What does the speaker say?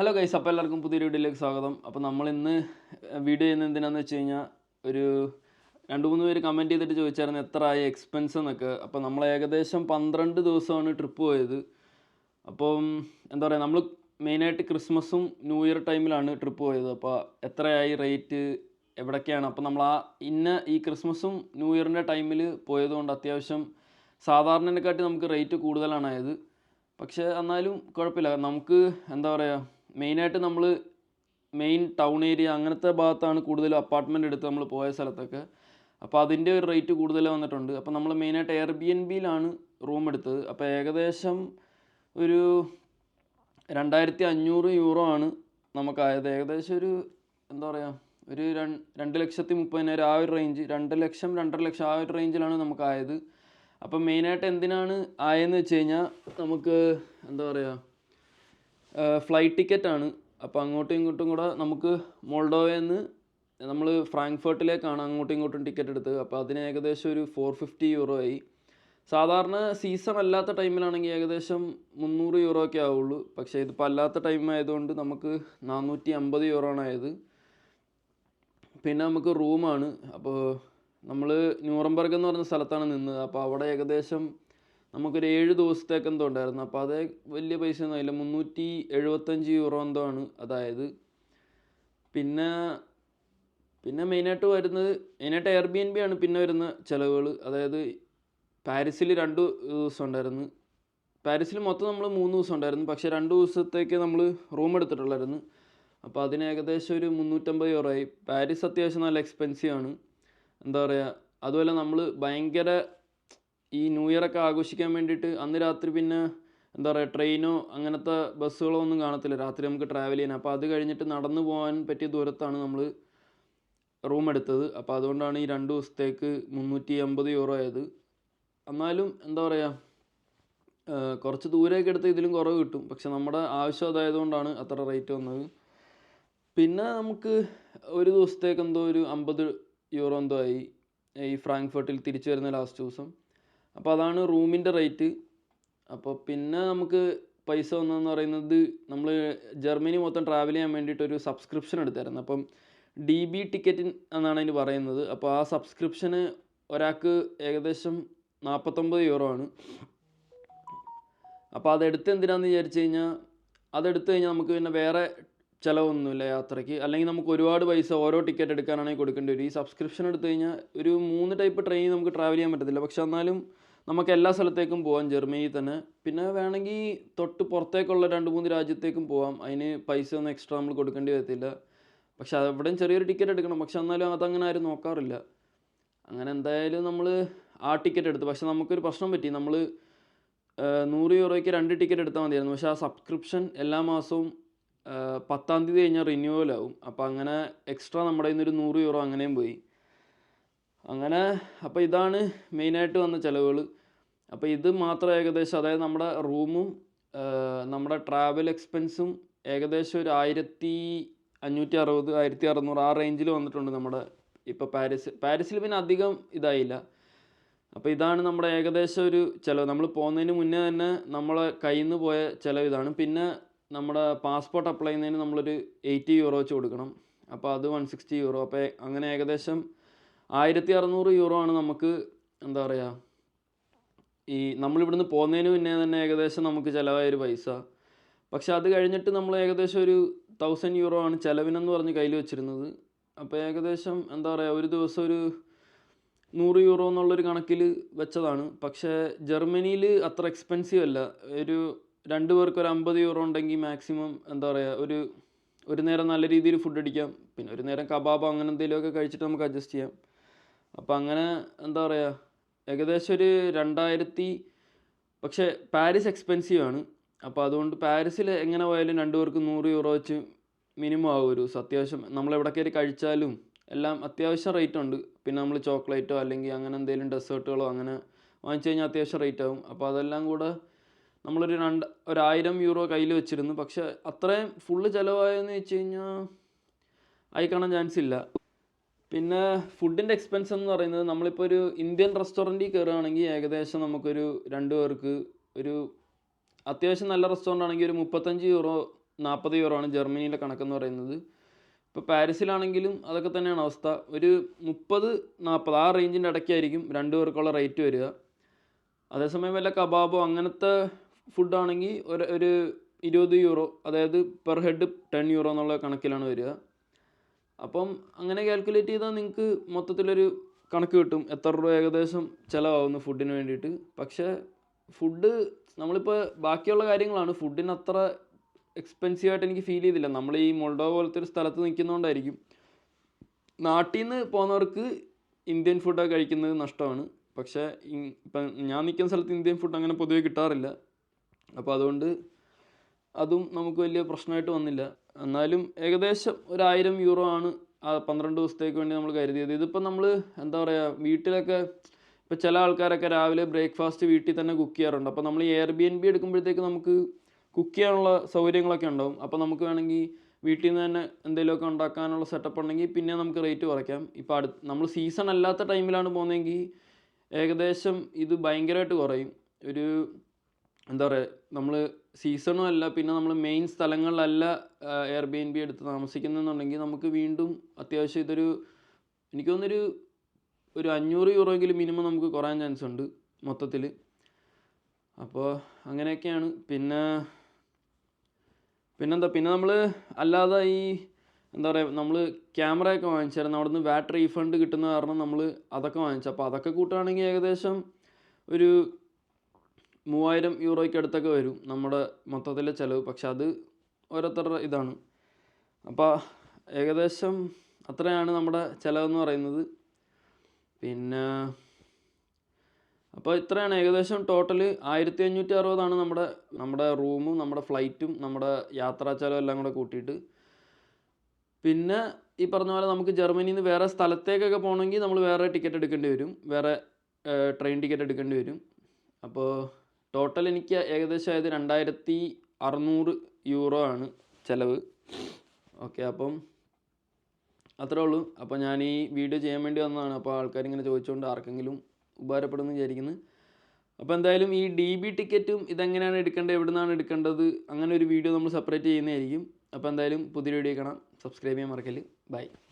Hello guys അപ്പോൾ എല്ലാവർക്കും പുതിയൊരു വീഡിയോയിലേക്ക് സ്വാഗതം. അപ്പോൾ നമ്മൾ ഇന്ന് വീഡിയോ ചെയ്യുന്നത് എന്തിനാന്ന് വെച്ച് കഴിഞ്ഞാൽ ഒരു രണ്ട് മൂന്ന് പേര് കമന്റ് ചെയ്തിട്ട് ചോദിച്ചായിരുന്നു എത്ര ആയി എക്സ്പെൻസ് എന്നൊക്കെ. അപ്പോൾ നമ്മൾ ഏകദേശം പന്ത്രണ്ട് ദിവസമാണ് ട്രിപ്പ് പോയത്. അപ്പം എന്താ പറയുക നമ്മൾ മെയിനായിട്ട് ക്രിസ്മസും ന്യൂ ഇയർ ടൈമിലാണ് ട്രിപ്പ് പോയത്. അപ്പോൾ എത്രയായി റേറ്റ് എവിടൊക്കെയാണ്? അപ്പോൾ നമ്മൾ ആ ഇന്ന ഈ ക്രിസ്മസും ന്യൂ ഇയറിന്റെ ടൈമിൽ പോയതുകൊണ്ട് അത്യാവശ്യം സാധാരണനെക്കാട്ടി നമുക്ക് റേറ്റ് കൂടുതലാണായത് പക്ഷേ എന്നാലും കുഴപ്പമില്ല. നമുക്ക് എന്താ പറയുക മെയിനായിട്ട് നമ്മൾ മെയിൻ ടൗൺ ഏരിയ അങ്ങനത്തെ ഭാഗത്താണ് കൂടുതലും അപ്പാർട്ട്മെന്റ് എടുത്ത് നമ്മൾ പോയ സ്ഥലത്തൊക്കെ. അപ്പോൾ അതിന്റെ ഒരു റേറ്റ് കൂടുതൽ വന്നിട്ടുണ്ട്. അപ്പോൾ നമ്മൾ മെയിനായിട്ട് എയർ ബി എൻ ബിയിലാണ് റൂം എടുത്തത്. അപ്പോൾ ഏകദേശം ഒരു രണ്ടായിരത്തി അഞ്ഞൂറ് യൂറോ ആണ് നമുക്കായത്. ഏകദേശം ഒരു എന്താ പറയുക ഒരു രണ്ട് ലക്ഷത്തി മുപ്പതിനായിരം ആ ഒരു റേഞ്ച് രണ്ട് ലക്ഷം രണ്ടര ലക്ഷം ആ ഒരു റേഞ്ചിലാണ് നമുക്കായത്. അപ്പം മെയിനായിട്ട് എന്തിനാണ് ആയെന്ന് വെച്ച് കഴിഞ്ഞാൽ നമുക്ക് എന്താ പറയുക ഫ്ലൈറ്റ് ടിക്കറ്റ് ആണ്. അപ്പോൾ അങ്ങോട്ടും ഇങ്ങോട്ടും കൂടെ നമുക്ക് മോൾഡോവയിൽ നിന്ന് നമ്മൾ ഫ്രാങ്ക്ഫർട്ടിലേക്കാണ് അങ്ങോട്ടും ഇങ്ങോട്ടും ടിക്കറ്റ് എടുത്തത്. അപ്പോൾ അതിന് ഏകദേശം ഒരു ഫോർ ഫിഫ്റ്റി യൂറോ ആയി. സാധാരണ സീസൺ അല്ലാത്ത ടൈമിലാണെങ്കിൽ ഏകദേശം മുന്നൂറ് യൂറോ ഒക്കെ ആവുള്ളൂ. പക്ഷേ ഇതിപ്പോൾ അല്ലാത്ത ടൈം ആയതുകൊണ്ട് നമുക്ക് നാനൂറ്റി അമ്പത് യൂറോ ആണ് ആയത്. പിന്നെ നമുക്ക് റൂമാണ് അപ്പോൾ നമ്മൾ ന്യൂറംബർഗ് എന്ന് പറഞ്ഞ സ്ഥലത്താണ് നിന്നത്. അപ്പോൾ അവിടെ ഏകദേശം നമുക്കൊരു ഏഴ് ദിവസത്തേക്ക് എന്തോ ഉണ്ടായിരുന്നു. അപ്പോൾ അതേ വലിയ പൈസ ഒന്നും ആയില്ല. മുന്നൂറ്റി എഴുപത്തഞ്ച് യൂറോ എന്തോ ആണ് അതായത്. പിന്നെ പിന്നെ മെയിനായിട്ട് വരുന്നത് മെയിനായിട്ട് എയർ ബി എൻ ബി ആണ് പിന്നെ വരുന്ന ചിലവുകൾ. അതായത് പാരീസിൽ രണ്ട് ദിവസം ഉണ്ടായിരുന്നു. പാരീസിൽ മൊത്തം നമ്മൾ മൂന്ന് ദിവസം ഉണ്ടായിരുന്നു. പക്ഷേ രണ്ട് ദിവസത്തേക്ക് നമ്മൾ റൂം എടുത്തിട്ടുള്ളായിരുന്നു. അപ്പോൾ അതിന് ഏകദേശം ഒരു മുന്നൂറ്റമ്പത് യൂറോ ആയി. പാരീസ് അത്യാവശ്യം നല്ല എക്സ്പെൻസീവ് ആണ്. എന്താ പറയുക അതുപോലെ നമ്മൾ ഭയങ്കര ഈ ന്യൂ ഇയർ ഒക്കെ ആഘോഷിക്കാൻ വേണ്ടിയിട്ട് അന്ന് രാത്രി പിന്നെ എന്താ പറയുക ട്രെയിനോ അങ്ങനത്തെ ബസ്സുകളോ ഒന്നും കാണത്തില്ല. രാത്രി നമുക്ക് ട്രാവൽ ചെയ്യാൻ. അപ്പോൾ അത് കഴിഞ്ഞിട്ട് നടന്നു പോകാൻ പറ്റിയ ദൂരത്താണ് നമ്മൾ റൂം എടുത്തത്. അപ്പോൾ അതുകൊണ്ടാണ് ഈ രണ്ട് ദിവസത്തേക്ക് മുന്നൂറ്റി അമ്പത് യൂറോ ആയത്. എന്നാലും എന്താ പറയുക കുറച്ച് ദൂരേക്ക് എടുത്ത് ഇതിലും കുറവ് കിട്ടും. പക്ഷെ നമ്മുടെ ആവശ്യം അതായതുകൊണ്ടാണ് അത്ര റേറ്റ് വന്നത്. പിന്നെ നമുക്ക് ഒരു ദിവസത്തേക്ക് എന്തോ ഒരു അമ്പത് യൂറോ എന്തോ ആയി. ഈ ഫ്രാങ്ക്ഫർട്ടിൽ തിരിച്ചു വരുന്ന ലാസ്റ്റ് ദിവസം. അപ്പോൾ അതാണ് റൂമിന്റെ റേറ്റ്. അപ്പോൾ പിന്നെ നമുക്ക് പൈസ വന്നതെന്ന് പറയുന്നത് നമ്മൾ ജർമ്മനി മൊത്തം ട്രാവൽ ചെയ്യാൻ വേണ്ടിയിട്ട് ഒരു സബ്സ്ക്രിപ്ഷൻ എടുത്തായിരുന്നു. അപ്പം ഡി ബി ടിക്കറ്റ് എന്നാണ് അതിന് പറയുന്നത്. അപ്പോൾ ആ സബ്സ്ക്രിപ്ഷന് ഒരാൾക്ക് ഏകദേശം നാൽപ്പത്തൊമ്പത് യൂറോ ആണ്. അപ്പോൾ അതെടുത്ത് എന്തിനാന്ന് വിചാരിച്ചു കഴിഞ്ഞാൽ അതെടുത്ത് കഴിഞ്ഞാൽ നമുക്ക് പിന്നെ വേറെ ചിലവൊന്നുമില്ല യാത്രയ്ക്ക്. അല്ലെങ്കിൽ നമുക്ക് ഒരുപാട് പൈസ ഓരോ ടിക്കറ്റ് എടുക്കാനാണെങ്കിൽ കൊടുക്കേണ്ടി വരും. ഈ സബ്സ്ക്രിപ്ഷൻ എടുത്തു കഴിഞ്ഞാൽ ഒരു മൂന്ന് ടൈപ്പ് ട്രെയിൻ നമുക്ക് ട്രാവൽ ചെയ്യാൻ പറ്റത്തില്ല. പക്ഷെ എന്നാലും നമുക്ക് എല്ലാ സ്ഥലത്തേക്കും പോകാം ജർമ്മനിയിൽ തന്നെ. പിന്നെ വേണമെങ്കിൽ തൊട്ട് പുറത്തേക്കുള്ള രണ്ട് മൂന്ന് രാജ്യത്തേക്കും പോകാം അതിന് പൈസ ഒന്നും എക്സ്ട്രാ നമ്മൾ കൊടുക്കേണ്ടി വരത്തില്ല. പക്ഷെ അവിടെയും ചെറിയൊരു ടിക്കറ്റ് എടുക്കണം. പക്ഷെ എന്നാലും അതങ്ങനെ ആരും നോക്കാറില്ല. അങ്ങനെ എന്തായാലും നമ്മൾ ആ ടിക്കറ്റ് എടുത്തു. പക്ഷെ നമുക്കൊരു പ്രശ്നം പറ്റി. നമ്മൾ നൂറ് യൂറോയ്ക്ക് രണ്ട് ടിക്കറ്റ് എടുത്താൽ മതിയായിരുന്നു. പക്ഷേ ആ സബ്സ്ക്രിപ്ഷൻ എല്ലാ മാസവും പത്താം തീയതി കഴിഞ്ഞാൽ റിന്യൂവൽ ആവും. അപ്പോൾ അങ്ങനെ എക്സ്ട്രാ നമ്മുടെ കയ്യിൽ നൂറ് യൂറോ അങ്ങനെയും പോയി. അങ്ങനെ അപ്പോൾ ഇതാണ് മെയിനായിട്ട് വന്ന ചിലവുകൾ അപ്പോൾ ഇത് മാത്രം ഏകദേശം അതായത് നമ്മുടെ റൂമും നമ്മുടെ ട്രാവൽ എക്സ്പെൻസും ഏകദേശം ഒരു ആയിരത്തി അഞ്ഞൂറ്റി അറുപത് ആയിരത്തി അറുന്നൂറ് ആ റേഞ്ചിൽ വന്നിട്ടുണ്ട് നമ്മുടെ ഇപ്പോൾ പാരീസ്. പാരീസിൽ പിന്നെ അധികം ഇതായില്ല. അപ്പോൾ ഇതാണ് നമ്മുടെ ഏകദേശം ഒരു ചിലവ്. നമ്മൾ പോകുന്നതിന് മുന്നേ തന്നെ നമ്മളെ കയ്യിൽ നിന്ന് പോയ ചിലവ് ഇതാണ്. പിന്നെ നമ്മുടെ പാസ്പോർട്ട് അപ്ലൈ ചെയ്യുന്നതിന് നമ്മളൊരു എയ്റ്റി യൂറോ വെച്ച് കൊടുക്കണം. അപ്പോൾ അത് വൺ സിക്സ്റ്റി യൂറോ അപ്പോൾ അങ്ങനെ ഏകദേശം ആയിരത്തി അറുന്നൂറ് യൂറോ ആണ് നമുക്ക് എന്താ പറയുക ഈ നമ്മളിവിടുന്ന് പോകുന്നതിന് മുന്നേ തന്നെ ഏകദേശം നമുക്ക് ചിലവായൊരു പൈസ. പക്ഷെ അത് കഴിഞ്ഞിട്ട് നമ്മൾ ഏകദേശം ഒരു തൗസൻഡ് യൂറോ ആണ് ചിലവിനെന്ന് പറഞ്ഞ് കയ്യിൽ വെച്ചിരുന്നത്. അപ്പോൾ ഏകദേശം എന്താ പറയുക ഒരു ദിവസം ഒരു നൂറ് യൂറോ എന്നുള്ളൊരു കണക്കിൽ വെച്ചതാണ്. പക്ഷേ ജർമ്മനിയിൽ അത്ര എക്സ്പെൻസീവ് അല്ല. ഒരു രണ്ട് പേർക്ക് ഒരു അമ്പത് യൂറോ ഉണ്ടെങ്കിൽ മാക്സിമം എന്താ പറയുക ഒരു ഒരു നേരം നല്ല രീതിയിൽ ഫുഡ് അടിക്കാം. പിന്നെ ഒരു നേരം കബാബ് അങ്ങനെ എന്തെങ്കിലുമൊക്കെ കഴിച്ചിട്ട് നമുക്ക് അഡ്ജസ്റ്റ് ചെയ്യാം. അപ്പോൾ അങ്ങനെ എന്താ പറയുക ഏകദേശം ഒരു രണ്ടായിരത്തി പക്ഷേ പാരീസ് എക്സ്പെൻസീവ് ആണ്. അപ്പോൾ അതുകൊണ്ട് പാരീസിൽ എങ്ങനെ പോയാലും രണ്ട് പേർക്ക് നൂറ് യൂറോ വെച്ച് മിനിമം ആകും ഒരു അത്യാവശ്യം നമ്മൾ എവിടെ കയറി കഴിച്ചാലും എല്ലാം അത്യാവശ്യം റേറ്റ് ഉണ്ട്. പിന്നെ നമ്മൾ ചോക്ലേറ്റോ അല്ലെങ്കിൽ അങ്ങനെ എന്തെങ്കിലും ഡെസേർട്ടുകളോ അങ്ങനെ വാങ്ങിച്ചു കഴിഞ്ഞാൽ അത്യാവശ്യം റേറ്റ് ആവും. അപ്പോൾ അതെല്ലാം കൂടെ നമ്മളൊരു രണ്ട് ഒരായിരം യൂറോ കയ്യിൽ വെച്ചിരുന്നു. പക്ഷെ അത്രയും ഫുള്ള് ചിലവായെന്ന് വെച്ച് കഴിഞ്ഞാൽ ആയി കാണാൻ ചാൻസ് ഇല്ല. പിന്നെ ഫുഡിന്റെ എക്സ്പെൻസ് എന്ന് പറയുന്നത് നമ്മളിപ്പോൾ ഒരു ഇന്ത്യൻ റെസ്റ്റോറന്റിൽ കയറുകയാണെങ്കിൽ ഏകദേശം നമുക്കൊരു രണ്ട് പേർക്ക് ഒരു അത്യാവശ്യം നല്ല റെസ്റ്റോറന്റ് ആണെങ്കിൽ ഒരു മുപ്പത്തഞ്ച് യൂറോ നാൽപ്പത് യൂറോ ആണ് ജർമ്മനിയിലെ കണക്കെന്ന് പറയുന്നത്. ഇപ്പോൾ പാരീസിലാണെങ്കിലും അതൊക്കെ തന്നെയാണ് അവസ്ഥ. ഒരു മുപ്പത് നാൽപ്പത് ആ റേഞ്ചിന്റെ ഇടയ്ക്കായിരിക്കും രണ്ട് പേർക്കുള്ള റേറ്റ് വരിക. അതേസമയം വല്ല കബാബോ അങ്ങനത്തെ ഫുഡാണെങ്കിൽ ഒരു ഒരു ഇരുപത് യൂറോ അതായത് പെർ ഹെഡ് ടെൻ യൂറോ എന്നുള്ള കണക്കിലാണ് വരിക. അപ്പം അങ്ങനെ കാൽക്കുലേറ്റ് ചെയ്താൽ നിങ്ങൾക്ക് മൊത്തത്തിലൊരു കണക്ക് കിട്ടും. എത്ര രൂപ ഏകദേശം ചിലവാകുന്നു ഫുഡിന് വേണ്ടിയിട്ട്. പക്ഷേ ഫുഡ് നമ്മളിപ്പോൾ ബാക്കിയുള്ള കാര്യങ്ങളാണ്. ഫുഡിന് അത്ര എക്സ്പെൻസീവ് ആയിട്ട് എനിക്ക് ഫീൽ ചെയ്തില്ല. നമ്മൾ ഈ മൊൾഡോ പോലത്തെ ഒരു സ്ഥലത്ത് നിൽക്കുന്നതുകൊണ്ടായിരിക്കും. നാട്ടിൽ നിന്ന് പോകുന്നവർക്ക് ഇന്ത്യൻ ഫുഡൊക്കെ കഴിക്കുന്നത് നഷ്ടമാണ്. പക്ഷേ ഇപ്പം ഞാൻ നിൽക്കുന്ന സ്ഥലത്ത് ഇന്ത്യൻ ഫുഡ് അങ്ങനെ പൊതുവെ കിട്ടാറില്ല. അപ്പോൾ അതുകൊണ്ട് അതും നമുക്ക് വലിയ പ്രശ്നമായിട്ട് വന്നില്ല. എന്നാലും ഏകദേശം ഒരായിരം യൂറോ ആണ് ആ പന്ത്രണ്ട് ദിവസത്തേക്ക് വേണ്ടി നമ്മൾ കരുതിയത്. ഇതിപ്പോൾ നമ്മൾ എന്താ പറയുക വീട്ടിലൊക്കെ ഇപ്പോൾ ചില ആൾക്കാരൊക്കെ രാവിലെ ബ്രേക്ക്ഫാസ്റ്റ് വീട്ടിൽ തന്നെ കുക്ക് ചെയ്യാറുണ്ട്. അപ്പോൾ നമ്മൾ എയർ ബി എൻ ബി എടുക്കുമ്പോഴത്തേക്ക് നമുക്ക് കുക്ക് ചെയ്യാനുള്ള സൗകര്യങ്ങളൊക്കെ ഉണ്ടാവും. അപ്പോൾ നമുക്ക് വേണമെങ്കിൽ വീട്ടിൽ നിന്ന് തന്നെ എന്തെങ്കിലുമൊക്കെ ഉണ്ടാക്കാനുള്ള സെറ്റപ്പ് ഉണ്ടെങ്കിൽ പിന്നെ നമുക്ക് റേറ്റ് കുറയ്ക്കാം. ഇപ്പോൾ അടുത്ത് നമ്മൾ സീസൺ അല്ലാത്ത ടൈമിലാണ് പോകുന്നതെങ്കിൽ ഏകദേശം ഇത് ഭയങ്കരമായിട്ട് കുറയും. ഒരു എന്താ പറയുക നമ്മൾ സീസണും അല്ല പിന്നെ നമ്മൾ മെയിൻ സ്ഥലങ്ങളിലല്ല എയർ ബി എൻ ബി എടുത്ത് താമസിക്കുന്നെന്നുണ്ടെങ്കിൽ നമുക്ക് വീണ്ടും അത്യാവശ്യം ഇതൊരു എനിക്ക് തോന്നുന്നൊരു ഒരു അഞ്ഞൂറ് യൂറോയെങ്കിലും മിനിമം നമുക്ക് കുറയാൻ ചാൻസ് ഉണ്ട് മൊത്തത്തിൽ അപ്പോൾ അങ്ങനെയൊക്കെയാണ്. പിന്നെ പിന്നെന്താ? പിന്നെ നമ്മൾ അല്ലാതെ ഈ എന്താ പറയുക നമ്മൾ ക്യാമറയൊക്കെ വാങ്ങിച്ചായിരുന്നു. അവിടെ നിന്ന് വാറ്റ് റീഫണ്ട് കിട്ടുന്ന കാരണം നമ്മൾ അതൊക്കെ വാങ്ങിച്ചു. അപ്പോൾ അതൊക്കെ കൂട്ടുകയാണെങ്കിൽ ഏകദേശം ഒരു മൂവായിരം യൂറോയ്ക്ക് അടുത്തൊക്കെ വരും നമ്മുടെ മൊത്തത്തിലെ ചിലവ്. പക്ഷെ അത് ഓരോരുത്തരുടെ ഇതാണ്. അപ്പോൾ ഏകദേശം അത്രയാണ് നമ്മുടെ ചിലവെന്ന് പറയുന്നത്. പിന്നെ അപ്പോൾ ഇത്രയാണ്. ഏകദേശം ടോട്ടൽ ആയിരത്തി അഞ്ഞൂറ്റി അറുപതാണ് നമ്മുടെ നമ്മുടെ റൂമും നമ്മുടെ ഫ്ലൈറ്റും നമ്മുടെ യാത്രാ ചിലവും എല്ലാം കൂടെ കൂട്ടിയിട്ട്. പിന്നെ ഈ പറഞ്ഞ പോലെ നമുക്ക് ജർമ്മനിയിൽ നിന്ന് വേറെ സ്ഥലത്തേക്കൊക്കെ പോകണമെങ്കിൽ നമ്മൾ വേറെ ടിക്കറ്റ് എടുക്കേണ്ടി വരും. വേറെ ട്രെയിൻ ടിക്കറ്റ് എടുക്കേണ്ടി വരും. അപ്പോൾ ടോട്ടൽ എനിക്ക് ഏകദേശം ആയത് രണ്ടായിരത്തി അറുന്നൂറ് യൂറോ ആണ് ചിലവ്. ഓക്കെ അപ്പം അത്രേ ഉള്ളൂ. അപ്പോൾ ഞാൻ ഈ വീഡിയോ ചെയ്യാൻ വേണ്ടി വന്നതാണ്. അപ്പോൾ ആൾക്കാർ ഇങ്ങനെ ചോദിച്ചുകൊണ്ട് ആർക്കെങ്കിലും ഉപകാരപ്പെടുമെന്ന് വിചാരിക്കുന്നു. അപ്പോൾ എന്തായാലും ഈ ഡി ബി ടിക്കറ്റും ഇതെങ്ങനെയാണ് എടുക്കേണ്ടത്? എവിടെ നിന്നാണ് എടുക്കേണ്ടത്? അങ്ങനെ ഒരു വീഡിയോ നമ്മൾ സെപ്പറേറ്റ് ചെയ്യുന്നതായിരിക്കും. അപ്പോൾ എന്തായാലും പുതിയ വീഡിയോ കാണാം. സബ്സ്ക്രൈബ് ചെയ്യാൻ മറക്കൽ ബൈ